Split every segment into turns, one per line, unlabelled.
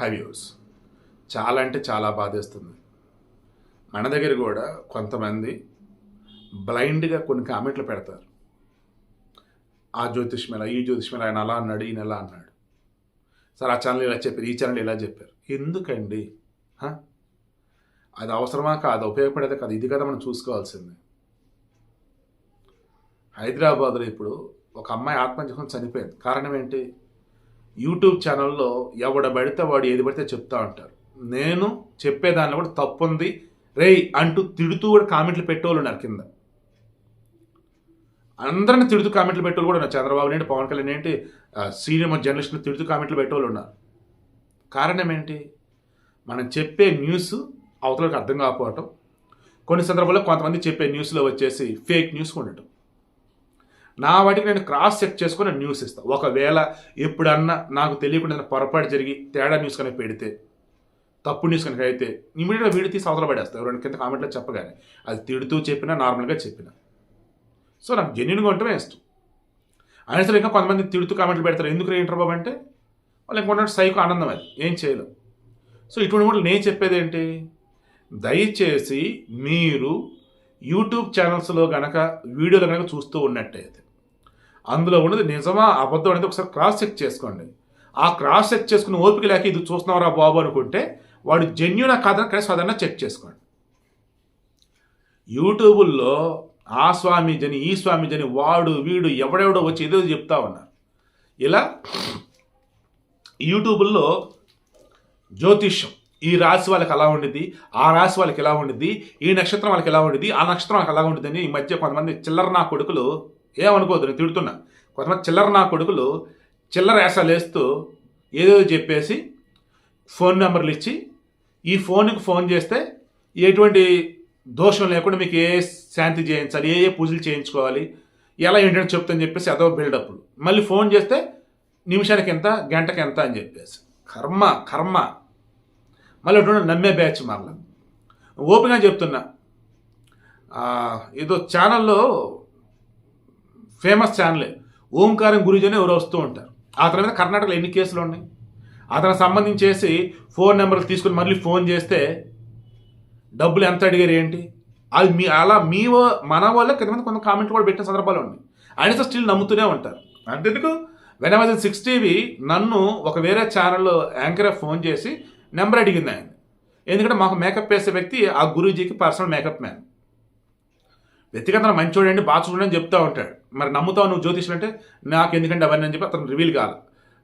హైవ్యూస్ చాలా అంటే చాలా బాధేస్తుంది. మన దగ్గర కూడా కొంతమంది బ్లైండ్గా కొన్ని కామెంట్లు పెడతారు. ఆ జ్యోతిష్మేళ ఈ జ్యోతిష్మేళ ఆయన అలా అన్నాడు ఈయన ఎలా అన్నాడు. సార్ ఆ ఛానల్ ఇలా చెప్పారు ఈ ఛానల్ ఇలా చెప్పారు. ఎందుకండి? అది అవసరమా కాదు? ఉపయోగపడేదే కాదు? ఇది కదా మనం చూసుకోవాల్సింది. హైదరాబాద్లో ఇప్పుడు ఒక అమ్మాయి ఆత్మహత్య చనిపోయింది. కారణం ఏంటి? యూట్యూబ్ ఛానల్లో ఎవడ పడితే వాడు ఏది పడితే చెప్తా ఉంటారు. నేను చెప్పేదాన్ని కూడా తప్పు ఉంది రేయ్ అంటూ తిడుతూ కూడా కామెంట్లు పెట్టేవాళ్ళు ఉన్నారు కింద. అందరిని తిడుతూ కామెంట్లు పెట్టేవాళ్ళు కూడా ఉన్నారు. చంద్రబాబు ఏంటి పవన్ కళ్యాణ్ ఏంటి సీనియర్ జర్నలిస్టులు తిడుతూ కామెంట్లు పెట్టేవాళ్ళు ఉన్నారు. కారణం ఏంటి? మనం చెప్పే న్యూస్ అవతలకు అర్థం కాకపోవటం. కొన్ని సందర్భాల్లో కొంతమంది చెప్పే న్యూస్లో వచ్చేసి ఫేక్ న్యూస్ ఉండటం. నా వాటికి నేను క్రాస్ చెక్ చేసుకుని న్యూస్ ఇస్తాను ఒకవేళ ఎప్పుడన్నా నాకు తెలియకుండా పొరపాటు జరిగి తేడా న్యూస్ కనుక పెడితే తప్పు న్యూస్ కనుక అయితే ఇమీడియట్గా వీడియో తీసి అవతల పడేస్తాను ఎవరైనా కింద కామెంట్లో చెప్పగానే. అది తిడుతూ చెప్పినా నార్మల్గా చెప్పినా. సో నాకు జెన్యున్గా ఉండటమే ఇష్టం. అయినా సరే ఇంకా కొంతమంది తిడుతూ కామెంట్లు పెడతారు. ఎందుకు ఏంటర్ బాబు అంటే వాళ్ళు ఇంకొంటే సైకో ఆనందం అది. ఏం చేయలేం. సో ఇటువంటి కూడా నేను చెప్పేది ఏంటి? దయచేసి మీరు యూట్యూబ్ ఛానల్స్లో కనుక వీడియోలు కనుక చూస్తూ ఉన్నట్టయితే అందులో ఉన్నది నిజమా అబద్ధం అనేది ఒకసారి క్రాస్ చెక్ చేసుకోండి. ఆ క్రాస్ చెక్ చేసుకుని ఓపిక లేక ఇది చూస్తున్నావురా బాబు అనుకుంటే వాడు జెన్యున్ కాదని కనీసం అదన్నా చెక్ చేసుకోండి. యూట్యూబుల్లో ఆ స్వామీజని ఈ స్వామీజని వాడు వీడు ఎవడెవడో వచ్చి ఏదో చెప్తా ఉన్నారు. ఇలా యూట్యూబుల్లో జ్యోతిష్యం ఈ రాశి వాళ్ళకి ఎలా ఉండిద్ది ఆ రాశి వాళ్ళకి ఎలా ఉండిద్ది ఈ నక్షత్రం వాళ్ళకి ఎలా ఉండిద్ది ఆ నక్షత్రం వాళ్ళకి ఎలా ఉండిద్ది అని ఈ మధ్య కొంతమంది చిల్లర నా కొడుకులు ఏమనుకోవద్దు నేను తిడుతున్నా. కొంతమంది చిల్లర నా కొడుకులు చిల్లర వేసాలు వేస్తూ ఏదేదో చెప్పేసి ఫోన్ నెంబర్లు ఇచ్చి ఈ ఫోన్కి ఫోన్ చేస్తే ఎటువంటి దోషం లేకుండా మీకు ఏ శాంతి చేయించాలి ఏ ఏ పూజలు చేయించుకోవాలి ఎలా ఏంటంటే చెప్తాని చెప్పేసి అదో బిల్డప్లు మళ్ళీ ఫోన్ చేస్తే నిమిషానికి ఎంత గంటకి ఎంత అని చెప్పేసి. కర్మ కర్మ. మళ్ళీ అటువంటి నమ్మే బ్యాచ్ మరల ఓపెన్గా చెప్తున్నా. ఏదో ఛానల్లో ఫేమస్ ఛానలే. ఓంకారం గురుజీ అని ఎవరు వస్తూ ఉంటారు. అతని మీద కర్ణాటకలో ఎన్ని కేసులు ఉన్నాయి? అతనికి సంబంధించేసి ఫోన్ నెంబర్లు తీసుకుని మళ్ళీ ఫోన్ చేస్తే డబ్బులు ఎంత అడిగారు ఏంటి? అది మీ అలా మీ మన వాళ్ళే మీద కొంత కామెంట్లు కూడా పెట్టిన సందర్భాలు ఉన్నాయి. ఆయన స్టిల్ నమ్ముతూనే ఉంటారు. అంతెందుకు? వెన్ ఐ సిక్స్ టీవీ నన్ను ఒక వేరే ఛానల్లో యాంకర్ ఫోన్ చేసి నెంబర్ అడిగింది ఆయన. ఎందుకంటే మాకు మేకప్ వేసే వ్యక్తి ఆ గురూజీకి పర్సనల్ మేకప్ మ్యాన్ వ్యక్తిగతంగా మంచి చూడండి బాగా చూడండి అని చెప్తా ఉంటాడు. మరి నమ్ముతావు నువ్వు జ్యోతిష్లు అంటే నాకు ఎందుకంటే అవన్నీ అని చెప్పి అతను రివీల్ కాదు.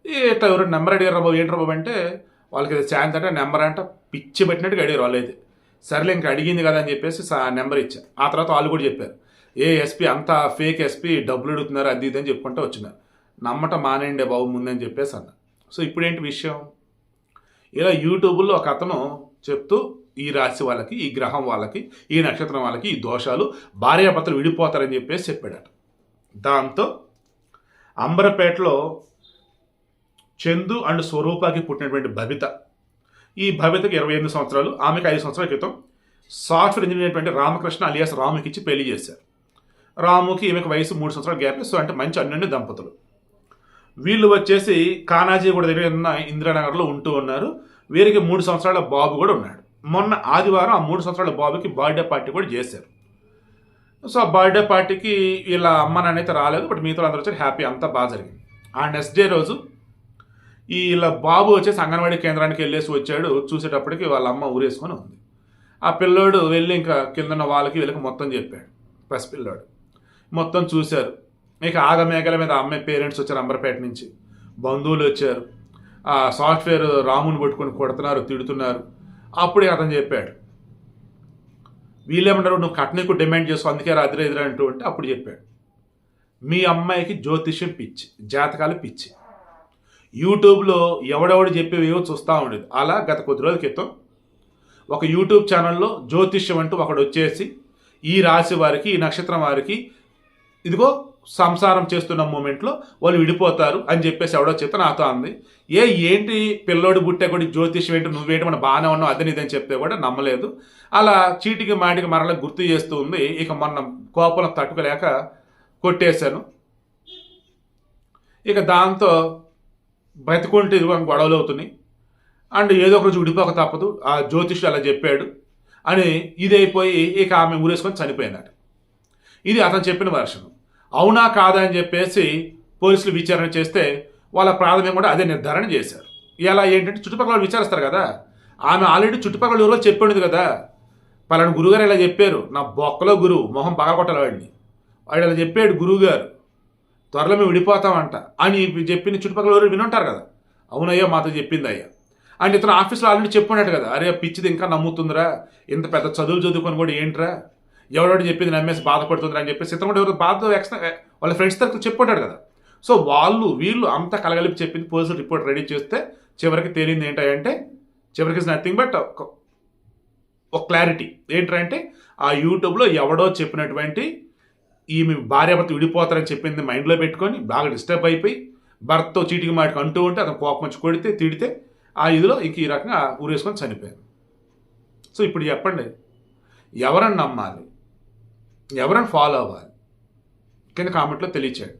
ఇట్లా ఎవరు నెంబర్ అడిగారు బాబు ఏంటి బాబు అంటే వాళ్ళకి ఛాన్స్ అంటే నెంబర్ అంటే పిచ్చి పెట్టినట్టుగా అడిగారు వాళ్ళు అయితే. సరేలే ఇంకా అడిగింది కదా అని చెప్పేసి సా- నెంబర్ ఇచ్చారు ఆ తర్వాత వాళ్ళు కూడా చెప్పారు. ఏ ఎస్పీ అంత ఫేక్ ఎస్పీ డబ్బులు అడుగుతున్నారు అది ఇది అని చెప్పుకుంటూ వచ్చినారు నమ్మటం మానేయండి బాబు ముందని చెప్పేసి అన్న. సో ఇప్పుడేంటి విషయం? ఇలా యూట్యూబ్లో ఒక అతను చెప్తూ ఈ రాశి వాళ్ళకి ఈ గ్రహం వాళ్ళకి ఈ నక్షత్రం వాళ్ళకి ఈ దోషాలు భార్యాభర్తలు విడిపోతారని చెప్పేసి చెప్పాడట. దాంతో అంబరపేటలో చందు అండ్ స్వరూపాకి పుట్టినటువంటి భవిత. ఈ భవితకి ఇరవై ఎనిమిది సంవత్సరాలు ఆమెకి ఐదు సంవత్సరాల క్రితం సాఫ్ట్వేర్ ఇంజనీర్ అయినటువంటి రామకృష్ణ అలియాస్ రాముకి ఇచ్చి పెళ్ళి చేశారు. రాముకి ఈమెకి వయసు మూడు సంవత్సరాల గ్యాప్ సో అంటే మంచి అన్యోన్య దంపతులు. వీళ్ళు వచ్చేసి కానాజీ కూడా దగ్గర ఉన్న ఇందిరానగర్లో ఉంటూ ఉన్నారు. వీరికి మూడు సంవత్సరాల బాబు కూడా ఉన్నాడు. మొన్న ఆదివారం ఆ మూడు సంవత్సరాల బాబుకి బర్త్డే పార్టీ కూడా చేశారు. సో ఆ బర్త్డే పార్టీకి వీళ్ళ అమ్మ నాన్నైతే రాలేదు బట్ మిగతా అందరూ వచ్చారు హ్యాపీ అంతా బాగా జరిగింది. ఆ నెక్స్ట్ డే రోజు ఈ వీళ్ళ బాబు వచ్చేసి అంగన్వాడీ కేంద్రానికి వెళ్ళేసి వచ్చాడు చూసేటప్పటికి వాళ్ళ అమ్మ ఊరేసుకొని ఉంది. ఆ పిల్లోడు వెళ్ళి ఇంకా కిందన్న వాళ్ళకి వీళ్ళకి మొత్తం చెప్పాడు పసి పిల్లోడు. మొత్తం చూశారు. ఇక ఆగమేఘల మీద అమ్మాయి పేరెంట్స్ వచ్చారు అంబర్పేట నుంచి. బంధువులు వచ్చారు. ఆ సాఫ్ట్వేర్ రాముని పట్టుకొని కొడుతున్నారు తిడుతున్నారు. అప్పుడే అతను చెప్పాడు. వీళ్ళేమంటారు నువ్వు కట్నకు డిమాండ్ చేసుకో అందుకే రాత్రి ఎదురు అంటూ ఉంటే అప్పుడు చెప్పాడు. మీ అమ్మాయికి జ్యోతిష్యం పిచ్చి జాతకాలు పిచ్చి. యూట్యూబ్లో ఎవడెవడు చెప్పేవేవో చూస్తూ ఉండేది. అలా గత కొద్ది రోజుల క్రితం ఒక యూట్యూబ్ ఛానల్లో జ్యోతిష్యం అంటూ ఒకడు వచ్చేసి ఈ రాశి వారికి ఈ నక్షత్రం వారికి ఇదిగో సంసారం చేస్తున్న మూమెంట్లో వాళ్ళు విడిపోతారు అని చెప్పేసి ఎవడో చెప్తే నాతో అంది. ఏ ఏంటి పిల్లోడు బుట్టే కూడా జ్యోతిష్యం ఏంటి నువ్వేంటి మన బాగానే ఉన్నావు అదని ఇదని చెప్తే కూడా నమ్మలేదు. అలా చీటికి మాటికి మరలా గుర్తు చేస్తూ ఉంది. ఇక మొన్న కోపం తట్టుకోలేక కొట్టేశాను. ఇక దాంతో బతికుంటే ఇది గొడవలు అవుతున్నాయి. అండ్ ఏదో ఒక రోజు విడిపోక తప్పదు. ఆ జ్యోతిష్యుడు అలా చెప్పాడు అని ఇదైపోయి ఇక ఆమె ఊరేసుకొని చనిపోయినాడు ఇది అతను చెప్పిన వర్షం అవునా కాదా అని చెప్పేసి పోలీసులు విచారణ చేస్తే వాళ్ళ ప్రాథమికంగా కూడా అదే నిర్ధారణ చేశారు. ఇలా ఏంటంటే చుట్టుపక్కల వాళ్ళు విచారిస్తారు కదా. ఆమె ఆల్రెడీ చుట్టుపక్కల ఊరిలో చెప్పండి కదా. పలానా గురుగారు ఇలా చెప్పారు. నా బొక్కలో గురువు మొహం పగలగొట్టాలి వాడిని. వాడు ఇలా చెప్పాడు గురువుగారు. త్వరలో మేము విడిపోతామంట అని చెప్పిన చుట్టుపక్కల ఎవరు వినుంటారు కదా. అవునయ్యా మాతో చెప్పింది అయ్యా అండ్ ఇతను ఆఫీస్లో ఆల్రెడీ చెప్పున్నాడు కదా. అరే పిచ్చిది ఇంకా నమ్ముతుందిరా. ఇంత పెద్ద చదువులు చదువుకొని కూడా ఏంట్రా? ఎవడో చెప్పింది నమ్మేసి బాధపడుతుంది అని చెప్పేసి ఇతను కూడా ఎవరు బాధ ఎక్స్ట్రా వాళ్ళ ఫ్రెండ్స్ తరఫు చెప్పుంటాడు కదా. సో వాళ్ళు వీళ్ళు అంతా కలగలిపి చెప్పింది పోలీసులు రిపోర్ట్ రెడీ చేస్తే చివరికి తేలింది ఏంటంటే చివరికి ఇస్ నథింగ్ బట్ ఒక క్లారిటీ ఏంటంటే ఆ యూట్యూబ్లో ఎవడో చెప్పినటువంటి ఈమె భార్యాభర్త విడిపోతారని చెప్పింది మైండ్లో పెట్టుకొని బాగా డిస్టర్బ్ అయిపోయి భర్తతో చీటికి మాటికి అంటూ ఉంటే అతను కోపం వచ్చి కొడితే తిడితే ఆ ఇదిలో ఇంక ఈ రకంగా ఊరేసుకొని చనిపోయాను సో ఇప్పుడు చెప్పండి ఎవరని నమ్మాలి? ఎవరైనా ఫాలో అవ్వాలి. కింద కామెంట్లో తెలియచేయండి.